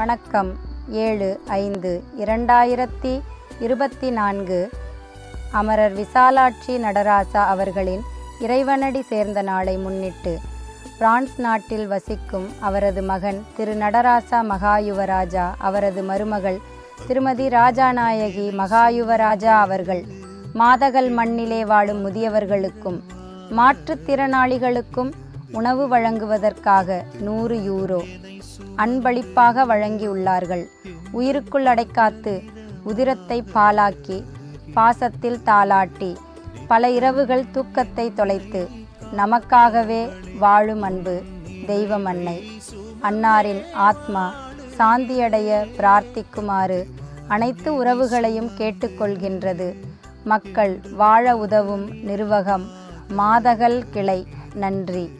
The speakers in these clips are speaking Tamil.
வணக்கம். ஏழு ஐந்து இரண்டாயிரத்தி இருபத்தி நான்கு அமரர் விசாலாட்சி நடராசா அவர்களின் இறைவனடி சேர்ந்த நாளை முன்னிட்டு பிரான்ஸ் நாட்டில் வசிக்கும் அவரது மகன் திரு நடராசா மகாயுவராஜா அவரது மருமகள் திருமதி ராஜாநாயகி மகாயுவராஜா அவர்கள் மாதகள் மண்ணிலே வாழும் முதியவர்களுக்கும் மாற்றுத்திறனாளிகளுக்கும் உணவு வழங்குவதற்காக நூறு யூரோ அன்பளிப்பாக வழங்கியுள்ளார்கள். உயிருக்குள் அடைக்காத்து உதிரத்தை பாலாக்கி பாசத்தில் தாளாட்டி பல இரவுகள் தூக்கத்தை தொலைத்து நமக்காகவே வாழும் அன்பு தெய்வம் அன்னை. அன்னாரின் ஆத்மா சாந்தியடைய பிரார்த்திக்குமாறு அனைத்து உறவுகளையும் கேட்டுக்கொள்கின்றது. மக்கள் வாழ உதவும் நிர்வகம் மாதகல் கிளை. நன்றி.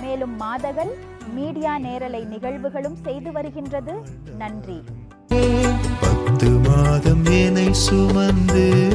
மேலும் மாதகள் மீடியா நேரலை நிகழ்வுகளும் செய்து வருகின்றது. நன்றி. பத்து மாதம் என்னை சுமந்து